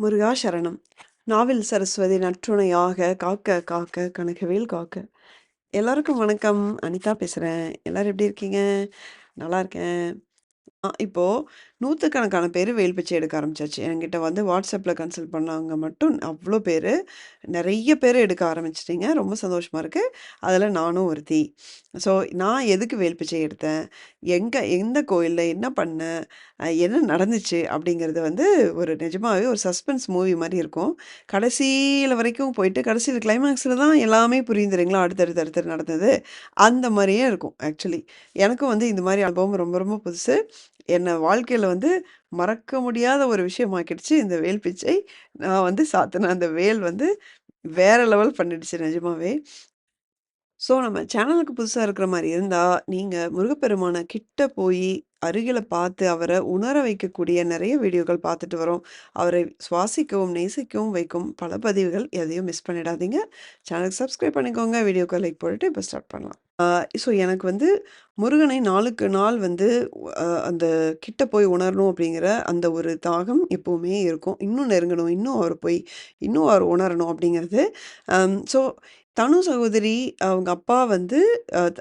முருகா சரணம் நாவில் சரஸ்வதி நற்றுணையாக காக்க காக்க கனகவேல் காக்க. எல்லாருக்கும் வணக்கம். அனிதா பேசுகிறேன் எல்லோரும் எப்படி இருக்கீங்க? நல்லா இருக்கேன். இப்போது நூற்றுக்கணக்கான பேர் வேல் பிச்சை எடுக்க ஆரம்பிச்சாச்சு. என்கிட்ட வந்து வாட்ஸ்அப்பில் கன்சல்ட் பண்ணவங்க மட்டும் அவ்வளோ பேர். நிறைய பேர் எடுக்க ஆரம்பிச்சிட்டிங்க. ரொம்ப சந்தோஷமாக இருக்குது அதில் நானும் ஒருத்தி. ஸோ நான் எதுக்கு வேல் பிச்சை எடுத்தேன்? எங்கே எந்த கோயிலில் என்ன பண்ணேன் என்ன நடந்துச்சு? அப்படிங்கிறது வந்து ஒரு நிஜமாகவே ஒரு சஸ்பென்ஸ் மூவி மாதிரி இருக்கும். கடைசியில் வரைக்கும் போயிட்டு கடைசியில் கிளைமேக்ஸில் தான் எல்லாமே புரியுதுறீங்களா? அடுத்தடுத்து அடுத்தடுத்து நடந்தது. அந்த மாதிரியே இருக்கும் ஆக்சுவலி எனக்கும் வந்து இந்த மாதிரி அனுபவம் ரொம்ப ரொம்ப புதுசு. என்னை வாழ்க்கையில் வந்து மறக்க முடியாத ஒரு விஷயமாக்கிடுச்சு. இந்த வேல் பிச்சை. நான் வந்து சாத்தின அந்த வேல் வந்து வேற லெவல் பண்ணிடுச்சு நிஜமாவே. ஸோ நம்ம சேனலுக்கு புதுசாக இருக்கிற மாதிரி இருந்தால் நீங்கள் முருகப்பெருமானை கிட்ட போய் அருகில் பார்த்து அவரை உணர வைக்கக்கூடிய நிறைய வீடியோக்கள் பார்த்துட்டு வரோம். அவரை சுவாசிக்கவும் நேசிக்கவும் வைக்கும் பல பதிவுகள் எதையும் மிஸ் பண்ணிடாதீங்க. சேனலுக்கு சப்ஸ்கிரைப் பண்ணிக்கோங்க. வீடியோக்கள் லைக் போட்டுட்டு இப்போ ஸ்டார்ட் பண்ணலாம். ஸோ எனக்கு வந்து முருகனை நாளுக்கு நாள் வந்து அந்த கிட்ட போய் உணரணும் அப்படிங்கிற அந்த ஒரு தாகம் எப்போவுமே இருக்கும். இன்னும் நெருங்கணும். இன்னும் அவர் போய் இன்னும் அவர் உணரணும் அப்படிங்கிறது. ஸோ தனு சகோதரி அவங்க அப்பா வந்து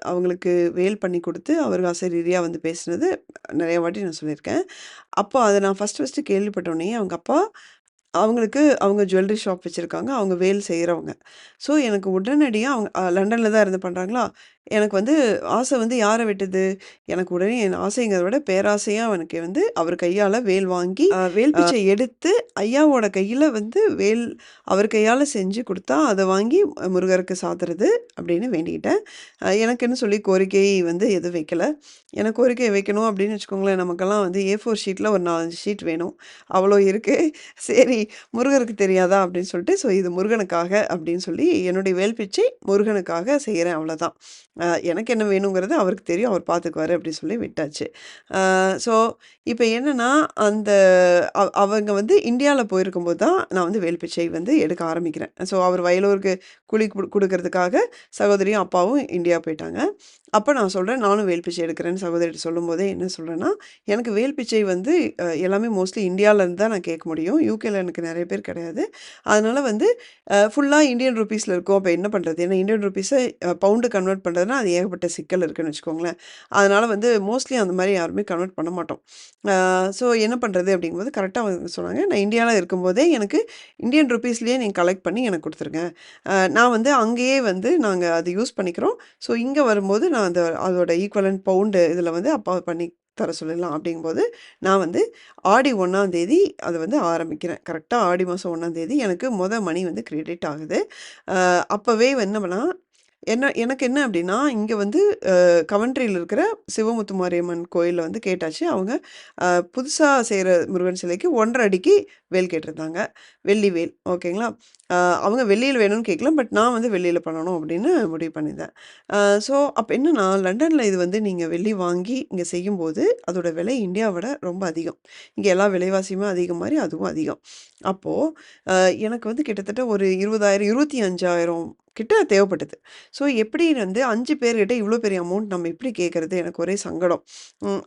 அவங்களுக்கு வேல் பண்ணி கொடுத்து அவர் ஆசிரியரியாக வந்து பேசுனது நிறைய வாட்டி நான் சொல்லியிருக்கேன். அப்போ அதை நான் ஃபஸ்ட்டு ஃபஸ்ட்டு கேள்விப்பட்டோன்னே அவங்க அப்பா அவங்களுக்கு அவங்க ஜுவல்லரி ஷாப் வச்சுருக்காங்க. அவங்க வேல் செய்கிறவங்க ஸோ எனக்கு உடனடியாக அவங்க லண்டனில் தான் இருந்து பண்ணுறாங்களா எனக்கு வந்து ஆசை வந்து யாரை விட்டது? எனக்கு உடனே என் ஆசைங்கிறத விட பேராசையாக எனக்கு வந்து அவர் கையால் வேல் வாங்கி வேல் பிச்சை எடுத்து ஐயாவோட கையில் வந்து வேல் அவர் கையால் செஞ்சு கொடுத்தா அதை வாங்கி முருகருக்கு சாத்துறது அப்படின்னு வேண்டிக்கிட்டேன். எனக்குன்னு சொல்லி கோரிக்கை வந்து எதுவும் வைக்கல. எனக்கு கோரிக்கை வைக்கணும் அப்படின்னு வச்சுக்கோங்களேன். நமக்கெல்லாம் வந்து ஏ ஃபோர் ஷீட்டில் ஒரு நாலஞ்சு ஷீட் வேணும். அவ்வளோ இருக்குது சரி முருகருக்கு தெரியாதா அப்படின்னு சொல்லிட்டு ஸோ இது முருகனுக்காக அப்படின்னு சொல்லி என்னுடைய வேல் பிச்சை முருகனுக்காக செய்கிறேன் அவ்வளோதான் எனக்கு என்ன வேணுங்கிறது அவருக்கு தெரியும் அவர் பார்த்துக்குவாரு அப்படின்னு சொல்லி விட்டாச்சு. ஸோ இப்போ என்னென்னா அந்த அவங்க வந்து இந்தியாவில் போயிருக்கும்போது தான் நான் வந்து வேல் பிச்சை வந்து எடுக்க ஆரம்பிக்கிறேன். ஸோ அவர் வயலூருக்கு குழி கொடுக்கறதுக்காக சகோதரியும் அப்பாவும் இந்தியா போயிட்டாங்க. அப்போ நான் சொல்கிறேன் நானும் வேல் பிச்சை எடுக்கிறேன்னு சகோதரிட்டு சொல்லும்போதே என்ன சொல்கிறேன்னா எனக்கு வேல் பிச்சை வந்து எல்லாமே மோஸ்ட்லி இந்தியாவிலேருந்து தான் நான் கேட்க முடியும். யூகேல எனக்கு நிறைய பேர் கிடையாது. அதனால் வந்து ஃபுல்லாக இந்தியன் ருபீஸில் இருக்கும். அப்போ என்ன பண்ணுறது ஏன்னா இந்தியன் ருபீஸை பவுண்டு கன்வெர்ட் பண்ணுறதுனா அது ஏகப்பட்ட சிக்கல் இருக்குன்னு வச்சுக்கோங்களேன். அதனால் வந்து மோஸ்ட்லி அந்த மாதிரி யாருமே கன்வெர்ட் பண்ண மாட்டோம். ஸோ என்ன பண்ணுறது அப்படிங்கும்போது கரெக்டாக வந்து சொன்னாங்க நான் இந்தியாவில் இருக்கும்போதே எனக்கு இந்தியன் ருபீஸ்லேயே நீங்கள் கலெக்ட் பண்ணி எனக்கு கொடுத்துருங்க. நான் வந்து அங்கேயே வந்து நாங்கள் அது யூஸ் பண்ணிக்கிறோம். ஸோ இங்கே வரும்போது நான் அந்த அதோட ஈக்குவலன்ட் பவுண்டு இதில் வந்து அப்பா பண்ணி தர சொல்லலாம் அப்படிங்கும்போது நான் வந்து ஆடி ஒன்றாம் தேதி அதை வந்து ஆரம்பிக்கிறேன். கரெக்டாக ஆடி மாதம் ஒன்றாம் தேதி எனக்கு மொதல் மணி வந்து கிரெடிட் ஆகுது. அப்போவே என்ன என்ன எனக்கு என்ன அப்படின்னா இங்கே வந்து கவன்ட்ரியில் இருக்கிற சிவமுத்து மாரியம்மன் கோயிலில் வந்து கேட்டாச்சு. அவங்க புதுசாக செய்கிற முருகன் சிலைக்கு ஒன்றரை அடிக்கு வேல் கேட்டிருந்தாங்க. வெள்ளி வேல். ஓகேங்களா அவங்க வெள்ளியில் வேணும்னு கேட்கலாம் பட் நான் வந்து வெள்ளியில் பண்ணணும் அப்படின்னு முடிவு பண்ணியிருந்தேன். ஸோ அப்போ என்னென்னா லண்டனில் இது வந்து நீங்கள் வெள்ளி வாங்கி இங்கே செய்யும்போது அதோட விலை இந்தியாவை விட ரொம்ப அதிகம். இங்கே எல்லா விலைவாசியுமே அதிகம் மாதிரி அதுவும் அதிகம். அப்போது எனக்கு வந்து கிட்டத்தட்ட ஒரு இருபதாயிரம் இருபத்தி அஞ்சாயிரம் கிட்ட தேவைப்பட்டது. ஸோ எப்படி வந்து அஞ்சு பேர்கிட்ட இவ்வளோ பெரிய அமௌண்ட் நம்ம எப்படி கேட்குறது? எனக்கு ஒரே சங்கடம்.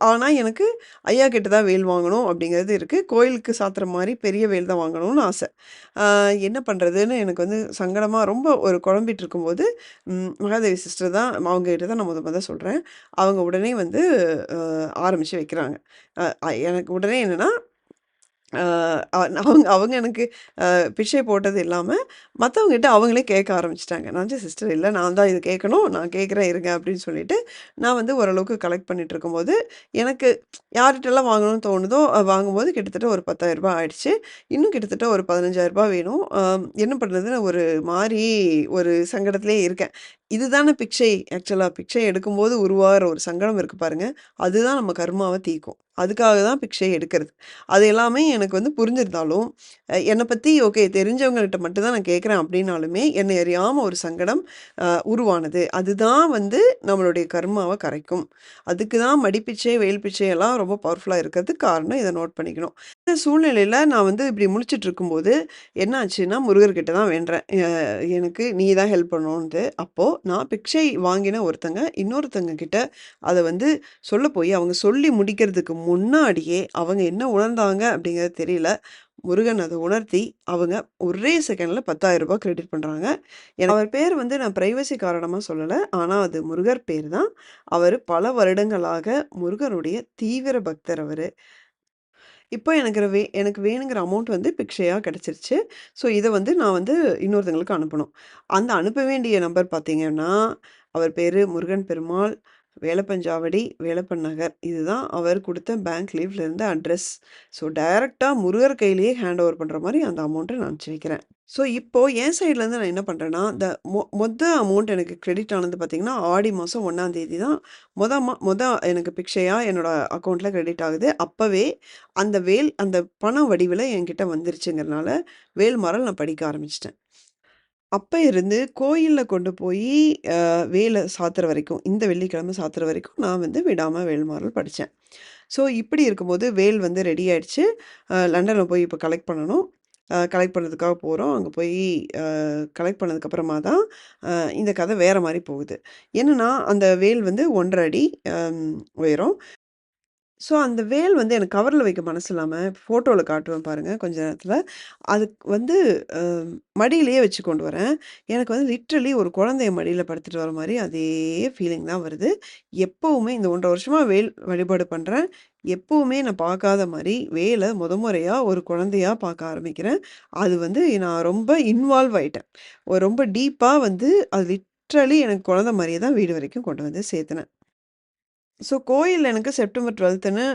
ஆனால் எனக்கு ஐயா கிட்ட தான் வேல் வாங்கணும் அப்படிங்கிறது இருக்குது கோயிலுக்கு சாத்துற மாதிரி பெரிய பெரிய வேல் தான் வாங்கணும்னு ஆசை. என்ன பண்ணுறதுன்னு எனக்கு வந்து சங்கடமாக ரொம்ப ஒரு குழம்பிட்டு இருக்கும்போது மகாதேவி சிஸ்டர் தான் அவங்க கிட்ட தான் நான் முத முத சொல்கிறேன் அவங்க உடனே வந்து ஆரம்பித்து வைக்கிறாங்க. எனக்கு உடனே என்னென்னா அவங்க அவங்க எனக்கு பிச்சை போட்டது இல்லாமல் மற்றவங்ககிட்ட அவங்களே கேட்க ஆரம்பிச்சிட்டாங்க. நான் சிஸ்டர் இல்லை நான் தான் இது கேட்கணும். நான் கேட்குறேன் இருங்க அப்படின்னு சொல்லிட்டு நான் வந்து ஓரளவுக்கு கலெக்ட் பண்ணிட்டு இருக்கும்போது எனக்கு யார்கிட்டலாம் வாங்கணும்னு தோணுதோ வாங்கும்போது கிட்டத்தட்ட ஒரு 10000 ரூபாய் ஆயிடுச்சு. இன்னும் கிட்டத்தட்ட ஒரு பதினஞ்சாயிரரூபா வேணும். என்ன பண்ணுறதுன்னு ஒரு மாதிரி ஒரு சங்கடத்திலே இருக்கேன். இதுதானே பிக்ஷை ஆக்சுவலாக பிக்ஷை எடுக்கும்போது உருவாகிற ஒரு சங்கடம் இருக்குது பாருங்கள் அதுதான் நம்ம கர்மாவை தீக்கும். அதுக்காக தான் பிக்ஷை எடுக்கிறது. அது எல்லாமே எனக்கு வந்து புரிஞ்சிருந்தாலும் என்னை பற்றி ஓகே தெரிஞ்சவங்கள்ட்ட மட்டும்தான் நான் கேட்குறேன் அப்படின்னாலுமே என்னை அறியாமல் ஒரு சங்கடம் உருவானது. அதுதான் வந்து நம்மளுடைய கர்மாவை கரைக்கும். அதுக்கு தான் மடிப்பிச்சை வெயில் பிச்சை எல்லாம் ரொம்ப பவர்ஃபுல்லாக இருக்கிறதுக்கு காரணம் இதை நோட் பண்ணிக்கணும். இந்த சூழ்நிலையில் நான் வந்து இப்படி முடிச்சுட்டு இருக்கும்போது என்ன ஆச்சுன்னா முருகர்கிட்ட தான் வேண்டுறேன் எனக்கு நீ தான் ஹெல்ப் பண்ணணுன்ட்டு அப்போது நான் பிக்ஷை வாங்கின ஒருத்தங்க இன்னொருத்தங்க கிட்ட அதை வந்து சொல்ல போய் அவங்க சொல்லி முடிக்கிறதுக்கு முன்னாடியே அவங்க என்ன உணர்ந்தாங்க அப்படிங்கிறது தெரியல. முருகன் அதை உணர்த்தி, அவங்க ஒரே செகண்டில் பத்தாயிரம் ரூபாய் கிரெடிட் பண்ணுறாங்க ஏன்னா அவர் பேர் வந்து நான் ப்ரைவசி காரணமாக சொல்லலை. ஆனால் அது முருகர் பேர் தான். அவர் பல வருடங்களாக முருகனுடைய தீவிர பக்தர் அவர். இப்போ எனக்கு வே எனக்கு வேணுங்கிற அமௌண்ட் வந்து பிக்ஷையாக கிடச்சிருச்சு ஸோ இதை வந்து நான் வந்து இன்னொருத்தங்களுக்கு அனுப்பணும். அந்த அனுப்ப வேண்டிய நம்பர் பார்த்தீங்கன்னா, அவர் பேர் முருகன் பெருமாள், வேலப்பஞ்சாவடி, வேலப்பன் நகர். இதுதான் அவர் கொடுத்த பேங்க் லீவ்ல இருந்த அட்ரஸ். ஸோ டைரக்ட்டா முருகர் கையிலேயே ஹேண்ட் ஓவர் பண்ணுற மாதிரி அந்த அமௌண்ட்டை நான் அனுப்பிச்சு வைக்கிறேன். ஸோ இப்போ என் சைட்லேருந்து நான் என்ன பண்ணுறேன்னா இந்த மொ மொத்த அமௌண்ட் எனக்கு கிரெடிட் ஆனது பார்த்தீங்கன்னா, ஆடி மாதம் 1ஆம் தேதி தான் மொத மா மொத எனக்கு பிக்ஷையாக என்னோட அக்கௌண்ட்டில் கிரெடிட் ஆகுது. அப்போவே அந்த வேல் அந்த பண வடிவில் என்கிட்ட வந்துருச்சுங்கிறனால, வேல்மாறல் நான் படிக்க ஆரம்பிச்சிட்டேன் அப்ப இருந்து கோயில்ல கொண்டு போய் அ வேல சாத்துற வரைக்கும், இந்த வெள்ளிக்கிழமை சாத்துற வரைக்கும் நான் வந்து விடாம வேல்மாறல் படிச்சேன். ஸோ இப்படி இருக்கும்போது வேல் வந்து ரெடி ஆயிடுச்சு. அ லண்டன்ல போய் இப்ப கலெக்ட் பண்ணணும். அ கலெக்ட் பண்ணதுக்காக போறோம். அங்க போய் அ கலெக்ட் பண்ணதுக்கு அப்புறமா தான் அ இந்த கதை வேற மாரி போகுது. என்னன்னா, அந்த வேல் வந்து 1 1/2 அடி அம் உயரம். ஸோ அந்த வேல் வந்து எனக்கு கவரில் வைக்க மனசு இல்லாமல் ஃபோட்டோவில் காட்டுவேன் பாருங்கள் கொஞ்ச நேரத்தில் அதுக்கு வந்து மடியிலேயே வச்சு கொண்டு வரேன். எனக்கு வந்து லிட்ரலி ஒரு குழந்தைய மடியில் படுத்துட்டு வர மாதிரி அதே ஃபீலிங் தான் வருது. எப்போவுமே இந்த ஒன்றரை வருஷமாக வேல் வழிபாடு பண்ணுறேன் எப்போவுமே நான் பார்க்காத மாதிரி வேலை முத முறையாக ஒரு குழந்தையாக பார்க்க ஆரம்பிக்கிறேன். அது வந்து நான் ரொம்ப இன்வால்வ் ஆகிட்டேன் ரொம்ப டீப்பாக வந்து அது லிட்ரலி எனக்கு குழந்த மாதிரியே தான் வீடு வரைக்கும் கொண்டு வந்து சேர்த்துனேன். ஸோ கோயில் எனக்கு செப்டம்பர் டுவெல்த்துன்னு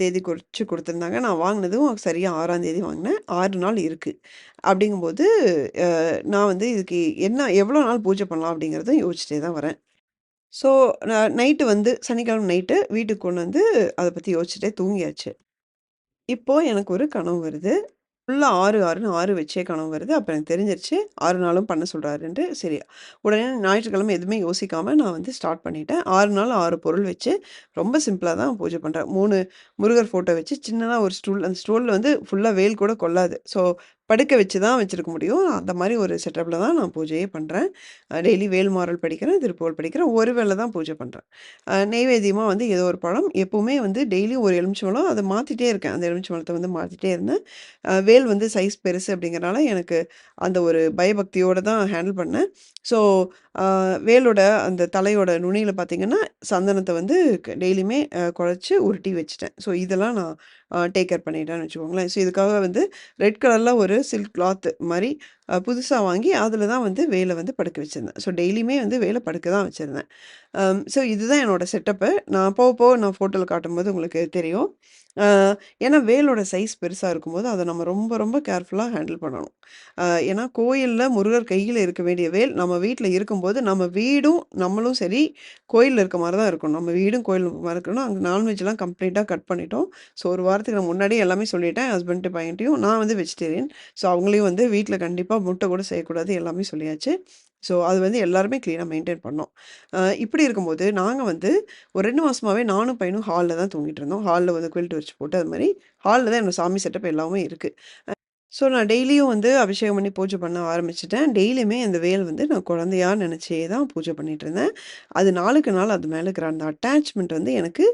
தேதி குறித்து கொடுத்துருந்தாங்க நான் வாங்கினதும் சரியா 6ஆம் தேதி வாங்கினேன் ஆறு நாள் இருக்குது அப்படிங்கும்போது நான் வந்து இதுக்கு என்ன எவ்வளோ நாள் பூஜை பண்ணலாம் அப்படிங்கிறதும் யோசிச்சுட்டே தான் வரேன். ஸோ நான் நைட்டு வந்து சனிக்கிழமை நைட்டு வீட்டுக்கு கொண்டு வந்து அதை பற்றி யோசிச்சுட்டே தூங்கியாச்சு. இப்போ எனக்கு ஒரு கனவு வருது. ஃபுல்லாக ஆறு ஆறுன்னு ஆறு வச்சே கனவு வருது. அப்போ எனக்கு தெரிஞ்சிருச்சு ஆறு நாளும் பண்ண சொல்கிறாருன்ட்டு சரி, உடனே ஞாயிற்றுக்கிழமை எதுவுமே யோசிக்காமல் நான் வந்து ஸ்டார்ட் பண்ணிட்டேன். ஆறு நாள் ஆறு பொருள் வச்சு ரொம்ப சிம்பிளாக தான் பூஜை பண்ணுறேன் மூணு முருகர் ஃபோட்டோ வச்சு சின்னதாக ஒரு ஸ்டூல் அந்த ஸ்டூலில் வந்து ஃபுல்லாக வேல் கூட கொள்ளாது. ஸோ படுக்க வச்சு தான் வச்சுருக்க முடியும். அந்த மாதிரி ஒரு செட்டப்பில் தான் நான் பூஜையே பண்ணுறேன் டெய்லி வேல்மாறல் படிக்கிறேன், திருப்புகழ் படிக்கிறேன். ஒரு வேளை தான் பூஜை பண்ணுறேன் நெய்வேத்தியமாக வந்து ஏதோ ஒரு பழம் எப்போவுமே வந்து டெய்லியும் ஒரு எலுமிச்சம்பழம் அதை மாற்றிட்டே இருக்கேன். அந்த எலுமிச்சம்பழத்தை வந்து மாற்றிட்டே இருந்தேன். வேல் வந்து சைஸ் பெருசு அப்படிங்கிறனால எனக்கு அந்த ஒரு பயபக்தியோடு தான் ஹேண்டில் பண்ணேன். ஸோ வேலோட அந்த தலையோட நுனியில் பார்த்தீங்கன்னா, சந்தனத்தை வந்து டெய்லியுமே குழச்சி உருட்டி வச்சுட்டேன். ஸோ இதெல்லாம் நான் டேக் கேர் பண்ணிட்டேன்னு வச்சுக்கோங்களேன். ஸோ இதுக்காக வந்து ரெட் கலரில் ஒரு சில்க் கிளாத் மாதிரி புதுசாக வாங்கி அதில் தான் வந்து வேலை வந்து படுக்க வச்சிருந்தேன். ஸோ டெய்லியுமே வந்து வேலை படுக்க தான் வச்சுருந்தேன் ஸோ இதுதான் என்னோட செட்டப்பு. நான் போக போக நான் ஃபோட்டோவில் காட்டும்போது உங்களுக்கு தெரியும். ஏன்னா வேலோட சைஸ் பெருசாக இருக்கும்போது, அதை நம்ம ரொம்ப ரொம்ப கேர்ஃபுல்லாக ஹேண்டில் பண்ணணும். ஏன்னா கோயிலில் முருகர் கையில் இருக்க வேண்டிய வேல் நம்ம வீட்டில் இருக்கும்போது, நம்ம வீடும் நம்மளும் சரி, கோயிலில் இருக்க மாதிரி தான் இருக்கணும். நம்ம வீடும் கோயில் மாதிரி இருக்கணும். அங்கே நான்வெஜ்லாம் கம்ப்ளீட்டாக கட் பண்ணிட்டோம். ஸோ ஒரு வாரத்துக்கு நான் முன்னாடியே எல்லாமே சொல்லிட்டேன். ஹஸ்பண்ட்டு பையன்ட்டையும் நான் வந்து வெஜிடேரியன். ஸோ அவங்களையும் வந்து வீட்டில் கண்டிப்பாக கண்டிப்பாக முட்டை கூட செய்யக்கூடாது. எல்லாமே சொல்லியாச்சு. ஸோ அது வந்து எல்லாருமே க்ளீனாக மெயின்டைன் பண்ணோம். இப்படி இருக்கும்போது, நாங்கள் வந்து ஒரு ரெண்டு மாதமாகவே நானும் பையனும் ஹாலில் தான் தூங்கிட்டு இருந்தோம். ஹாலில் வந்து குவில்ட் வச்சு போட்டு அது மாதிரி ஹாலில் தான் என்னோட சாமி செட்டப் எல்லாமே இருக்குது ஸோ நான் டெய்லியும் வந்து அபிஷேகம் பண்ணி பூஜை பண்ண ஆரம்பிச்சிட்டேன் டெய்லியுமே அந்த வேல் வந்து நான் குழந்தையா நினச்சே தான் பூஜை பண்ணிட்டு இருந்தேன். அது நாளுக்கு நாள் அது மேலே இருக்கிற அந்த அட்டாச்மெண்ட் வந்து எனக்கு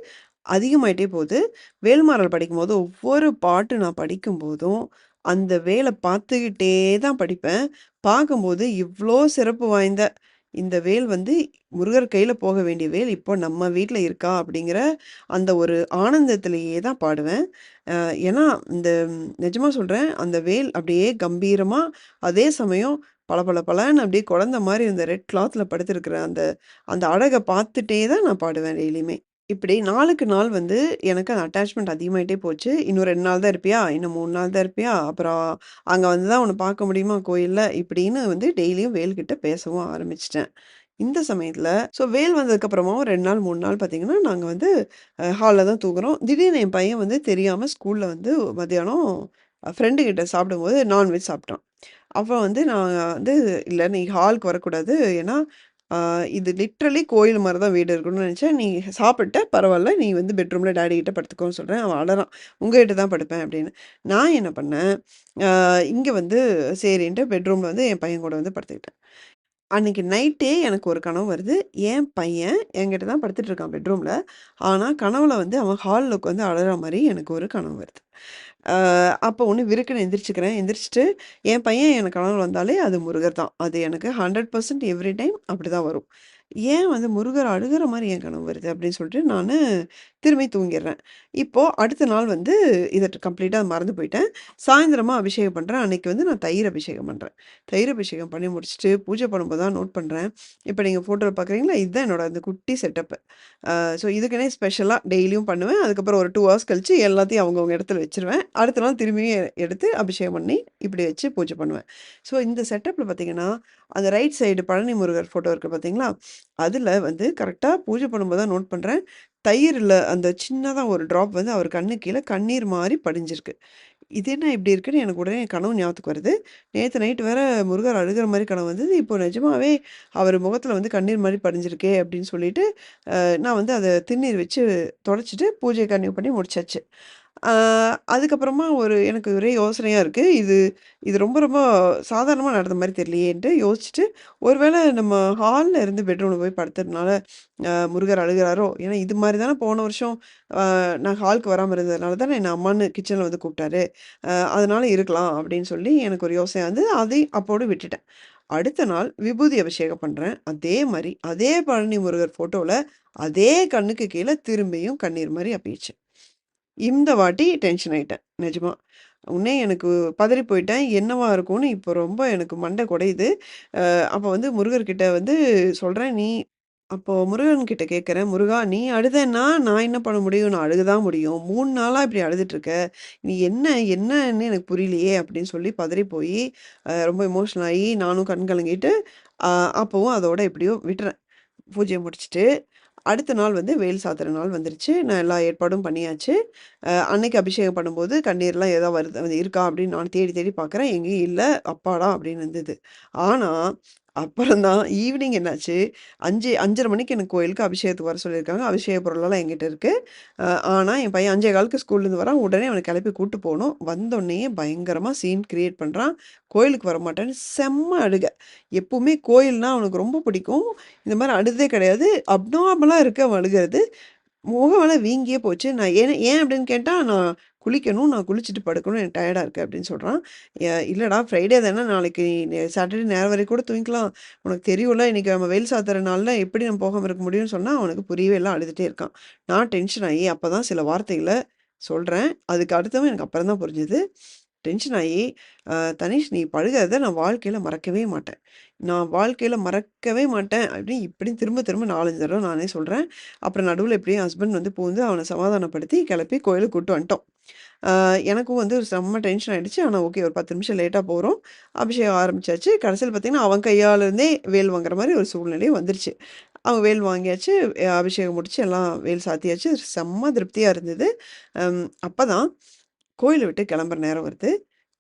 அதிகமாயிட்டே போகுது வேல்மாறல் படிக்கும்போது ஒவ்வொரு பாட்டு நான் படிக்கும்போதும், அந்த வேலை பார்த்துக்கிட்டே தான் படிப்பேன். பார்க்கும்போது இவ்வளோ சிறப்பு வாய்ந்த இந்த வேல் வந்து முருகர் கையில் போக வேண்டிய வேல் இப்போ நம்ம வீட்டில் இருக்கா அப்படிங்கிற அந்த ஒரு ஆனந்தத்திலேயே தான் பாடுவேன். ஏன்னா இந்த நிஜமாக சொல்கிறேன் அந்த வேல் அப்படியே கம்பீரமாக அதே சமயம் பல பல பலன்னு அப்படியே குழந்த மாதிரி அந்த ரெட் கிளாத்தில் படுத்திருக்கிற அந்த அந்த அழகை பார்த்துட்டே தான் நான் பாடுவேன் டெய்லியுமே. இப்படி நாளுக்கு நாள் வந்து எனக்கு அந்த அட்டாச்மெண்ட் அதிகமாயிட்டே போச்சு. "இன்னும் ரெண்டு நாள் தான் இருப்பியா? இன்னும் மூணு நாள் தான் இருப்பியா? அப்புறம் அங்கே வந்து தான் உன்னை பார்க்க முடியுமா கோயிலில் இப்படின்னு வந்து டெய்லியும் வேல்கிட்ட பேசவும் ஆரம்பிச்சிட்டேன் இந்த சமயத்தில் ஸோ வேல் வந்ததுக்கப்புறமாவும் ரெண்டு நாள், மூணு நாள் பார்த்தீங்கன்னா, நாங்கள் வந்து ஹாலில் தான் தூங்குறோம். திடீர்னு என் பையன் வந்து தெரியாமல் ஸ்கூலில் வந்து மத்தியானம் ஃப்ரெண்டுக்கிட்ட சாப்பிடும்போது நான்வெஜ் சாப்பிட்டான். அப்போ வந்து நான் வந்து இல்லை நீ ஹாலுக்கு வரக்கூடாது. ஏன்னா, இது லிட்ரலி கோயில் மாதிரி தான் வீடு இருக்கணும்னு நினச்சேன் நீ சாப்பிட்ட பரவாயில்ல நீ வந்து பெட்ரூமில் டாடி கிட்ட படுத்துக்கோன்னு சொல்கிறேன் அவன் அழறான். "உங்ககிட்ட தான் படுப்பேன்" அப்படின்னு. நான் என்ன பண்ணேன், இங்கே வந்து சரின்ட்டு பெட்ரூமில் வந்து என் பையன் கூட வந்து படுத்துக்கிட்டேன். அன்னைக்கு நைட்டே எனக்கு ஒரு கனவு வருது. என் பையன் என்கிட்ட தான் படுத்துட்டு இருக்கான் பெட்ரூமில் ஆனால் கனவுல வந்து அவன் ஹாலில் உட்காந்து அழகிற மாதிரி எனக்கு ஒரு கனவு வருது. அப்போ ஒன்று விருக்குன்னு எந்திரிச்சுக்கிறேன். எந்திரிச்சிட்டு என் பையன் எனக்கு கனவு வந்தாலே அது முருகர் தான். அது எனக்கு 100% எவ்ரி டைம் அப்படிதான் வரும். ஏன் வந்து முருகர் அழுகிற மாதிரி என் கனவு வருது அப்படின்னு சொல்லிட்டு நான் திரும்பி தூங்கிடுறேன் இப்போது அடுத்த நாள் வந்து இதை கம்ப்ளீட்டாக மறந்து போயிட்டேன். சாயந்தரமாக அபிஷேகம் பண்ணுறேன் அன்னைக்கு வந்து நான் தயிர் அபிஷேகம் பண்ணுறேன் தயிர் அபிஷேகம் பண்ணி முடிச்சுட்டு பூஜை பண்ணும்போது தான் நோட் பண்ணுறேன் இப்போ நீங்கள் ஃபோட்டோவில் பார்க்குறீங்களா? இதுதான் என்னோட அந்த குட்டி செட்டப்பு. ஸோ இதுக்குன்னே ஸ்பெஷலாக டெய்லியும் பண்ணுவேன். அதுக்கப்புறம் ஒரு டூ ஹவர்ஸ் கழித்து எல்லாத்தையும் அவங்கவுங்க இடத்துல வச்சுருவேன். அடுத்த நாள் திரும்பியும் எடுத்து அபிஷேகம் பண்ணி இப்படி வச்சு பூஜை பண்ணுவேன். ஸோ இந்த செட்டப்பில் பார்த்தீங்கன்னா, அந்த right side Palani Murugar photo இருக்குது பார்த்தீங்களா? அதில் வந்து கரெக்டாக பூஜை பண்ணும்போது தான் நோட் பண்ணுறேன் தயிரில் அந்த சின்னதாக ஒரு ட்ராப் வந்து அவர் கண்ணு கீழே கண்ணீர் மாதிரி படிஞ்சிருக்கு. இது என்ன இப்படி இருக்குன்னு எனக்கு உடனே கனவு ஞாபகத்துக்கு வருது. நேற்று நைட் வேற முருகர் அழுகுற மாதிரி கனவு வந்தது. இப்போ நிஜமாவே அவர் முகத்தில் வந்து கண்ணீர் மாதிரி படிஞ்சிருக்கே அப்படின்னு சொல்லிட்டு, நான் வந்து அதை திருநீர் வச்சு தொடச்சிட்டு பூஜை கன்டினியூ பண்ணி முடிச்சாச்சு. ஆ அதுக்கப்புறமா ஒரு எனக்கு ஒரே யோசனையா இருக்கு. இது இது ரொம்ப ரொம்ப சாதாரணமா நடந்த மாரி தெரியலையேன்ட்டு யோசிச்சுட்டு, ஒருவேளை நம்ம ஹால்ல இருந்து பெட்ரூம்ல போய் படுத்ததுனால அ முருகர் அழுகுறாரோ? ஏன்னா இது மாரி தானே போன வருஷம் அ நான் ஹாலுக்கு வராம இருந்ததுனால தானே என்ன அம்மான்னு கிச்சன்ல வந்து கூப்பிட்டாரு. அ அதனால இருக்கலாம் அப்படின்னு சொல்லி எனக்கு ஒரு யோசனை வந்து அதையும் அப்போட விட்டுட்டேன். அடுத்த நாள் விபூதி அபிஷேகம் பண்றேன். அதே மாரி அதே பழனி முருகர் ஃபோட்டோல அதே கண்ணுக்கு கீழ திரும்பியும் கண்ணீர் மாரி அப்பிச்சு. இந்த வாட்டி டென்ஷன் ஆயிட்டேன். நிஜமா. உடனே எனக்கு பதறி போயிட்டேன். என்னவா இருக்கும்னு இப்போ ரொம்ப எனக்கு மண்டை குடையுது. அப்போ வந்து முருகர்கிட்ட வந்து சொல்கிறேன் "நீ" அப்போ முருகன் கிட்ட கேட்குறேன் "முருகா நீ அழுதன்னா நான் என்ன பண்ண முடியும்? நான் அழுகதான் முடியும். மூணு நாளாக இப்படி அழுதுட்டுருக்க நீ என்ன என்னன்னு எனக்கு புரியலையே!" அப்படின்னு சொல்லி பதறி போய் ரொம்ப இமோஷனல் ஆகி நானும் கண் கலங்கிட்டு, அப்போவும் அதோட எப்படியோ விட்டுறேன். பூஜையை முடிச்சுட்டு, அடுத்த நாள் வந்து வேல் சாத்துற நாள் வந்துருச்சு. நான் எல்லா ஏற்பாடும் பண்ணியாச்சு. அன்னைக்கு அபிஷேகம் பண்ணும்போது கண்ணீர்லாம் ஏதோ வருது இருக்கா அப்படின்னு நான் தேடி தேடி பார்க்குறேன். எங்கேயும் இல்லை அப்பாடா! அப்படின்னு இருந்தது. ஆனா, அப்புறம் தான் ஈவினிங் என்னாச்சு, 5 5:30 மணிக்கு எனக்கு கோயிலுக்கு அபிஷேகத்துக்கு வர சொல்லியிருக்காங்க. அபிஷேக பொருளெல்லாம் என்கிட்ட இருக்குது ஆனால் என் பையன் 5:15க்கு ஸ்கூல்லேருந்து வரான். உடனே அவனை கிளப்பி கூப்பிட்டு போகணும் வந்தோடனே பயங்கரமாக சீன் கிரியேட் பண்ணுறான் கோயிலுக்கு வர மாட்டேன்னு செம்ம அழுக. எப்பவுமே கோயில்னா அவனுக்கு ரொம்ப பிடிக்கும். இந்த மாதிரி அழுததே கிடையாது. அப்நார்மலாக இருக்கு அவன் அழுகுறது. முகமெல்லாம் வீங்கியே போச்சு. நான் ஏன் ஏன் அப்படின்னு கேட்டால் "நான் குளிக்கணும். நான் குளிச்சுட்டு படுக்கணும். எனக்கு டயர்டாக இருக்குது அப்படின்னு சொல்கிறான் இல்லைடா ஃப்ரைடே தானே நாளைக்கு சாட்டர்டே நேரம் வரைக்கும் கூட தூங்கிக்கலாம். உனக்கு தெரியும்ல இன்னைக்கு நம்ம வெயில் சாத்துற நாளில் எப்படி நம்ம போகாம இருக்க முடியும்னு சொன்னால் அவனுக்கு புரியவே எல்லாம் அழுதுகிட்டே இருக்கான். நான் டென்ஷன் ஆகி அப்போ தான் சில வார்த்தைகளை சொல்கிறேன் அதுக்கு அடுத்தவன் எனக்கு அப்புறம் தான் புரிஞ்சுது டென்ஷன் ஆகி தனிஷ் நீ பழுகிறத நான் வாழ்க்கையில் மறக்கவே மாட்டேன். நான் வாழ்க்கையில் மறக்கவே மாட்டேன்." அப்படின்னு இப்படி திரும்ப திரும்ப நாலஞ்சு தடவை நானே சொல்கிறேன் அப்புறம் நடுவில் எப்படியும் ஹஸ்பண்ட் வந்து பூந்து அவனை சமாதானப்படுத்தி கிளப்பி கோயிலுக்கு கூப்பிட்டு வந்துட்டோம். எனக்கும் வந்து செம்ம டென்ஷன் ஆயிடுச்சு. ஆனால் ஓகே ஒரு 10 நிமிஷம் லேட்டாக போகிறோம் அபிஷேகம் ஆரம்பிச்சாச்சு. கடைசியில் பார்த்தீங்கன்னா, அவன் கையாலேருந்தே வேல் வாங்குற மாதிரி ஒரு சூழ்நிலை வந்துருச்சு. அவன் வேல் வாங்கியாச்சு. அபிஷேகம் முடிச்சு எல்லாம் வேல் சாத்தியாச்சு. செம்ம திருப்தியாக இருந்தது. அப்போ தான் கோயிலை விட்டு கிளம்புற நேரம் வருது.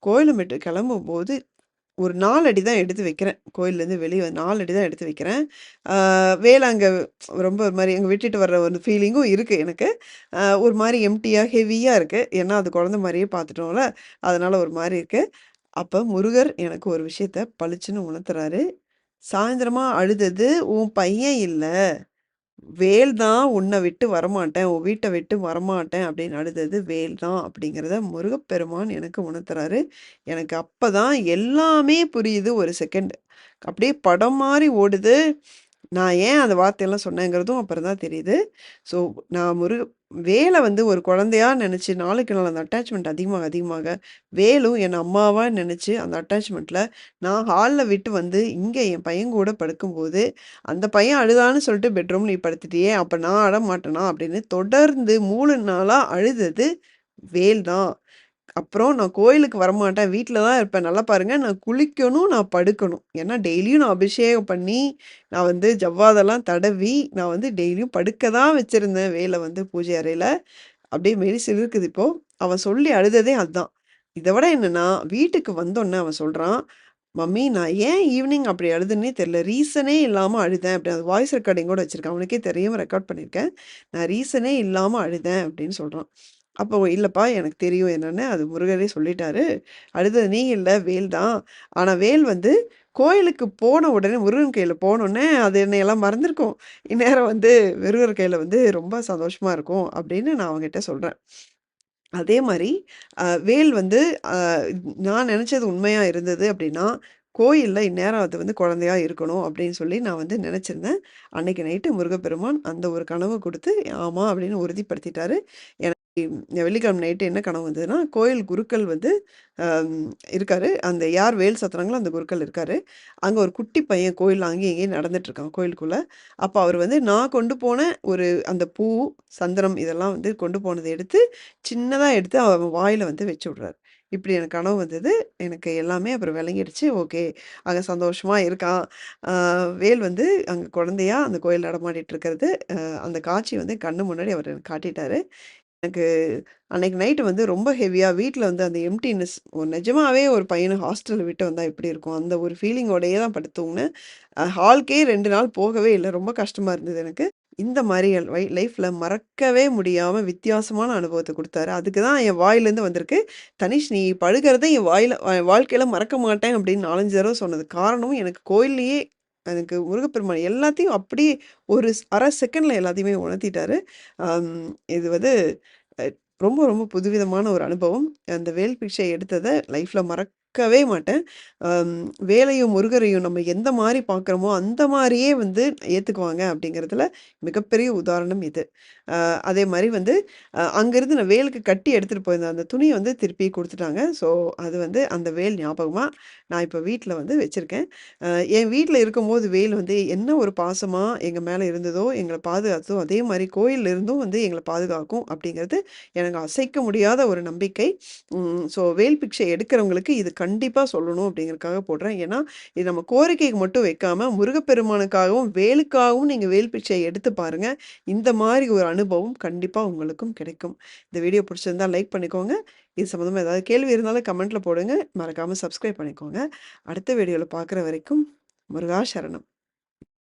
கோயிலை விட்டு கிளம்பும்போது ஒரு நாலு அடி தான் எடுத்து வைக்கிறேன். கோயில்லேருந்து வெளிய 4 அடி தான் எடுத்து வைக்கிறேன். வேலை அங்கே ரொம்ப ஒரு மாதிரி அங்கே விட்டுட்டு வர்ற ஒரு ஃபீலிங்கும் இருக்குது எனக்கு. ஒரு மாதிரி எம்டியாக ஹெவியாக இருக்குது ஏன்னா அது குழந்த மாதிரியே பார்த்துட்டோம்ல. அதனால் ஒரு மாதிரி இருக்குது அப்போ முருகர் எனக்கு ஒரு விஷயத்த பளிச்சுன்னு உணர்த்துறாரு. சாயந்தரமாக அழுதது உன் பையன் இல்லை வேல் தான் உன்னை விட்டு வரமாட்டேன். உன் வீட்டை விட்டு வரமாட்டேன் அப்படின்னு அழுதது வேல் தான்." அப்படிங்கிறத முருகப்பெருமான் எனக்கு உணர்த்துறாரு. எனக்கு அப்போ தான் எல்லாமே புரியுது ஒரு செகண்ட். அப்படியே படம் மாதிரி ஓடுது. நான் ஏன் அந்த வார்த்தையெல்லாம் சொன்னேங்கிறதும் அப்புறம் தான் தெரியுது. ஸோ நான் முருக வேலை வந்து ஒரு குழந்தையா நினச்சி நாளுக்கு நாள் அந்த அட்டாச்மெண்ட் அதிகமாக அதிகமாக, வேலும் என் அம்மாவாக நினச்சி அந்த அட்டாச்மெண்ட்டில் நான் ஹாலில் விட்டு வந்து இங்கே என் பையன் கூட படுக்கும்போது, அந்த பையன் அழுதான்னு சொல்லிட்டு பெட்ரூம் நீ படுத்துட்டியே! அப்போ நான் அழமாட்டேனா? அப்படின்னு தொடர்ந்து மூணு நாளாக அழுதது வேல் தான். அப்புறம் நான் கோயிலுக்கு வரமாட்டேன். வீட்டில் தான் இருப்பேன். நல்லா பாருங்கள் நான் குளிக்கணும், நான் படுக்கணும். ஏன்னா டெய்லியும் நான் அபிஷேகம் பண்ணி, நான் வந்து ஜவ்வாதெல்லாம் தடவி, நான் வந்து டெய்லியும் படுக்க தான் வச்சுருந்தேன் வேலை வந்து பூஜை அறையில் அப்படியே மெய் இருக்குது இப்போது அவன் சொல்லி அழுததே அதுதான் இதை விட என்னென்னா வீட்டுக்கு வந்தோன்னே அவன் சொல்கிறான் "மம்மி நான் ஏன் ஈவினிங் அப்படி அழுதுன்னே தெரில ரீசனே இல்லாமல் அழுதேன்." அப்படி அந்த வாய்ஸ் ரெக்கார்டிங் கூட வச்சுருக்கேன் அவனுக்கே தெரியாமல் ரெக்கார்ட் பண்ணியிருக்கேன். "நான் ரீசனே இல்லாமல் அழுதேன்." அப்படின்னு சொல்கிறான் அப்போ இல்லைப்பா எனக்கு தெரியும் என்னென்னு அது முருகரே சொல்லிட்டாரு. அடுத்தது நீ இல்லை வேல் தான். ஆனால் வேல் வந்து கோயிலுக்கு போன உடனே முருகன் கையில் போனோடனே அது என்னையெல்லாம் மறந்துருக்கும் இந்நேரம் வந்து முருகர் கையில் வந்து ரொம்ப சந்தோஷமாக இருக்கும் அப்படின்னு நான் அவங்ககிட்ட சொல்கிறேன் அதே மாதிரி வேல் வந்து நான் நினச்சது உண்மையாக இருந்தது அப்படின்னா கோயிலில் இந்நேரம் அது வந்து குழந்தையா இருக்கணும் அப்படின்னு சொல்லி நான் வந்து நினச்சிருந்தேன் அன்னைக்கு நைட்டு முருகப்பெருமான் அந்த ஒரு கனவு கொடுத்து ஆமாம் அப்படின்னு உறுதிப்படுத்திட்டாரு. வெள்ளிக்கிழமை நைட்டு என்ன கனவு வந்ததுன்னா, கோயில் குருக்கள் வந்து இருக்காரு. அந்த யார் வேல் சத்துறாங்களோ அந்த குருக்கள் இருக்காரு. அங்கே ஒரு குட்டி பையன் கோயில் அங்கேயும் இங்கேயும் நடந்துட்டுருக்கான் கோயிலுக்குள்ளே அப்போ அவர் வந்து நான் கொண்டு போன ஒரு அந்த பூ, சந்தனம் இதெல்லாம் வந்து கொண்டு போனதை எடுத்து, சின்னதாக எடுத்து அவன் வாயில் வந்து வச்சு விடுறாரு. இப்படி எனக்கு கனவு வந்தது. எனக்கு எல்லாமே அப்புறம் விளங்கிடுச்சு. ஓகே. அங்கே சந்தோஷமாக இருக்கான். வேல் வந்து அங்கே குழந்தையா அந்த கோயில் நடமாடிட்டு இருக்கிறது, அந்த காட்சி வந்து கண்ணு முன்னாடி அவர் எனக்கு காட்டிட்டாரு. எனக்கு அன்னைக்கு நைட்டு வந்து ரொம்ப ஹெவியாக வீட்டில் வந்து அந்த எம்டினஸ் ஒரு நிஜமாவே ஒரு பையனை ஹாஸ்டலில் விட்டு வந்தால் எப்படி இருக்கும்? அந்த ஒரு ஃபீலிங்கோடையே தான் படுத்தோங்கன்னு ஹால்க்கே ரெண்டு நாள் போகவே இல்லை ரொம்ப கஷ்டமாக இருந்தது எனக்கு. இந்த மாதிரி லைஃப்பில் மறக்கவே முடியாமல் வித்தியாசமான அனுபவத்தை கொடுத்தாரு அதுக்கு தான் என் வாயிலேருந்து வந்திருக்கு. "தனிஷ் நீ பழுகுறத என் வாயில் வாழ்க்கையில் வாழ்க்கையில மறக்க மாட்டேன்" அப்படின்னு நாலஞ்சு தடவை சொன்னது காரணம் எனக்கு கோயில்லையே எனக்கு முருகப்பெருமான் எல்லாத்தையும் அப்படி ஒரு அரை செகண்டில் எல்லாத்தையுமே உணர்த்திட்டாரு. இது வந்து ரொம்ப ரொம்ப புதுவிதமான ஒரு அனுபவம். அந்த வேல் பிக்சை எடுத்ததை லைஃப்பில் மறக்க பார்க்கவே மாட்டேன். வேலையும், முருகரையும் நம்ம எந்த மாதிரி பார்க்குறோமோ, அந்த மாதிரியே வந்து ஏற்றுக்குவாங்க அப்படிங்கிறதுல மிகப்பெரிய உதாரணம் இது. அதே மாதிரி வந்து அங்கேருந்து நான் வேலுக்கு கட்டி எடுத்துகிட்டு போயிருந்தேன் அந்த துணியை வந்து திருப்பி கொடுத்துட்டாங்க ஸோ அது வந்து அந்த வேல் ஞாபகமாக நான் இப்போ வீட்டில் வந்து வச்சுருக்கேன் என் வீட்டில் இருக்கும்போது வேல் வந்து என்ன ஒரு பாசமாக எங்கள் மேலே இருந்ததோ, எங்களை பாதுகாத்ததோ, அதே மாதிரி கோயில்ல இருந்தும் வந்து எங்களை பாதுகாக்கும் அப்படிங்கிறது எனக்கு அசைக்க முடியாத ஒரு நம்பிக்கை. ஸோ வேல் பிச்சை எடுக்கிறவங்களுக்கு இது கண்டிப்பாக சொல்லணும் அப்படிங்கிறதுக்காக போடுறேன். ஏன்னா, இது நம்ம கோரிக்கைக்கு மட்டும் வைக்காமல் முருகப்பெருமானுக்காகவும், வேலுக்காகவும் நீங்கள் வேல் பிச்சை எடுத்து பாருங்கள் இந்த மாதிரி ஒரு அனுபவம் கண்டிப்பாக உங்களுக்கும் கிடைக்கும். இந்த வீடியோ பிடிச்சிருந்தா லைக் பண்ணிக்கோங்க. இது சம்மந்தமாக ஏதாவது கேள்வி இருந்தாலும் கமெண்ட்டில் போடுங்க. மறக்காமல் சப்ஸ்கிரைப் பண்ணிக்கோங்க. அடுத்த வீடியோவில் பார்க்குற வரைக்கும் முருகா சரணம்.